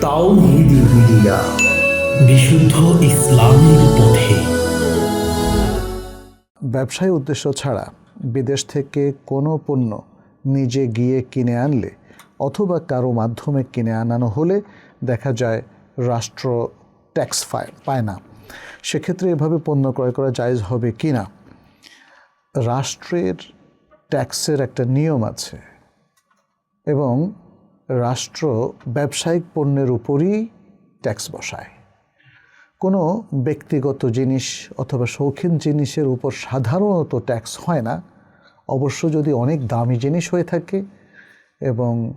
তাওহিদি বিশুদ্ধ ইসলামের পথে। ব্যবসায়ী উদ্দেশ্য ছাড়া বিদেশ থেকে কোনো পণ্য নিজে গিয়ে কিনে আনলে অথবা কারও মাধ্যমে কিনে আনানো হলে দেখা যায় রাষ্ট্র ট্যাক্স পায় না। সেক্ষেত্রে এভাবে পণ্য ক্রয় করা জায়জ হবে কি না রাষ্ট্রের ট্যাক্সের একটা নিয়ম আছে এবং রাষ্ট্র ব্যবসায়িক পণ্যের উপরই ট্যাক্স বসায়। কোনো ব্যক্তিগত জিনিস অথবা শৌখিন জিনিসের উপর সাধারণত ট্যাক্স হয় না। অবশ্য যদি অনেক দামি জিনিস হয়ে থাকে এবং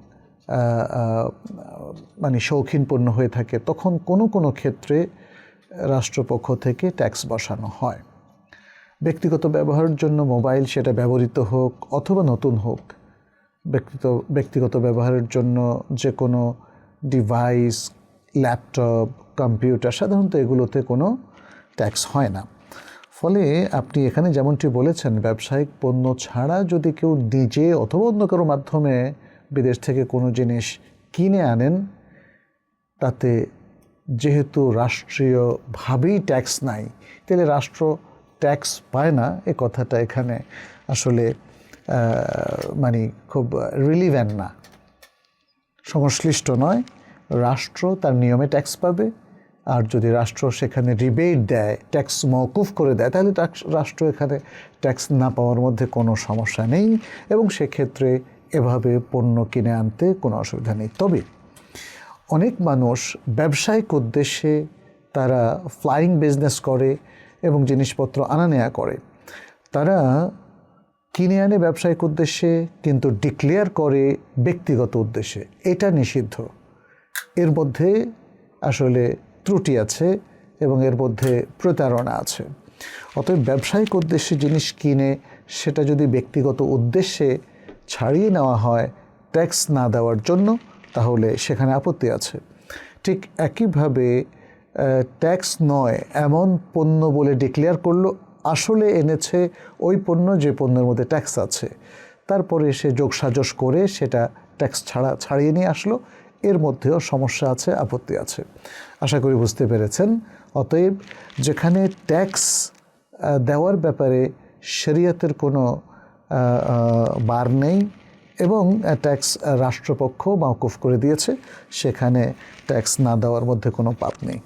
মানে শৌখিন পণ্য হয়ে থাকে, তখন কোনো কোনো ক্ষেত্রে রাষ্ট্রপক্ষ থেকে ট্যাক্স বসানো হয়। ব্যক্তিগত ব্যবহারের জন্য মোবাইল সেটা ব্যবহৃত হোক অথবা নতুন হোক ব্যক্তিগত ব্যক্তিগত ব্যবহারের জন্য যে কোনো ডিভাইস ল্যাপটপ কম্পিউটার সাধারণত এগুলোতে কোনো ট্যাক্স হয় না। ফলে আপনি এখানে যেমনটি বলেছেন, ব্যবসায়িক পণ্য ছাড়া যদি কেউ নিজে অথবা অন্য কারও মাধ্যমে বিদেশ থেকে কোনো জিনিস কিনে আনেন, তাতে যেহেতু রাষ্ট্রীয়ভাবেই ট্যাক্স নাই, তাহলে রাষ্ট্র ট্যাক্স পায় না, এ কথাটা এখানে আসলে মানে খুব রিলিভ্যান্ট না। সংশ্লিষ্ট নয়, রাষ্ট্র তার নিয়মে ট্যাক্স পাবে, আর যদি রাষ্ট্র সেখানে রিবেট দেয় ট্যাক্স মওকুফ করে দেয়, তাহলে রাষ্ট্র এখানে ট্যাক্স না পাওয়ার মধ্যে কোনো সমস্যা নেই, এবং সেক্ষেত্রে এভাবে পণ্য কিনে আনতে কোনো অসুবিধা নেই। তবে অনেক মানুষ ব্যবসায়িক উদ্দেশ্যে তারা ফ্লাইং বিজনেস করে এবং জিনিসপত্র আনা নেয়া করে। তারা কিনে আনে ব্যবসায়িক উদ্দেশ্যে, কিন্তু ডিক্লেয়ার করে ব্যক্তিগত উদ্দেশ্যে। এটা নিষিদ্ধ। এর মধ্যে আসলে ত্রুটি আছে এবং এর মধ্যে প্রতারণা আছে। অতএব ব্যবসায়িক উদ্দেশ্যে জিনিস কিনে, সেটা যদি ব্যক্তিগত উদ্দেশ্যে ছাড়িয়ে নেওয়া হয় ট্যাক্স না দেওয়ার জন্য, তাহলে সেখানে আপত্তি আছে। ঠিক একইভাবে ট্যাক্স নয়, এমন পণ্য বলে ডিক্লেয়ার করল আসলে এনেছে ওই পণ্য যে পণ্যের মধ্যে ট্যাক্স আছে। তারপরে সে যোগসাজশ করে সেটা ট্যাক্স ছাড়া, ছাড়িয়ে নিয়ে আসলো। এর মধ্যেও সমস্যা আছে, আপত্তি আছে। আশা করি বুঝতে পেরেছেন। অতএব যেখানে ট্যাক্স দেওয়ার ব্যাপারে শরিয়তের কোনো বার নেই এবং ট্যাক্স রাষ্ট্রপক্ষ মওকুফ করে দিয়েছে, সেখানে ট্যাক্স না দেওয়ার মধ্যে কোনো পাপ নেই।